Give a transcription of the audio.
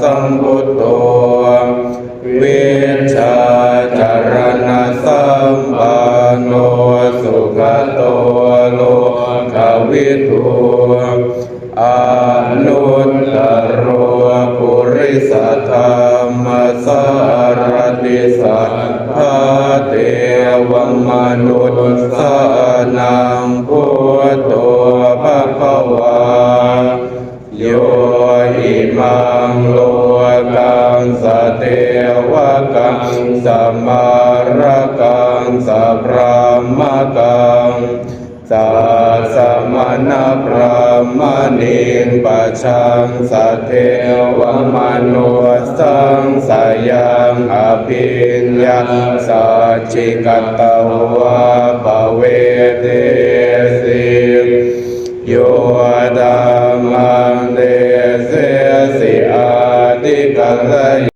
สัมพุทโธเวชาจารณะสัมปันโนสุขโตโลกวิทูอนุตตรปุริสธรรมสารติสัทธาเทวมนุษย์สานังพุ อิมังโลกังสเทวกังสมารกังสัพพะมกังสาสมณพระมณิปัชังสเทวมนุสังสยังอภิญญาสัจิกตวะปเวเทสิโยธรรมังเด আল্লাহ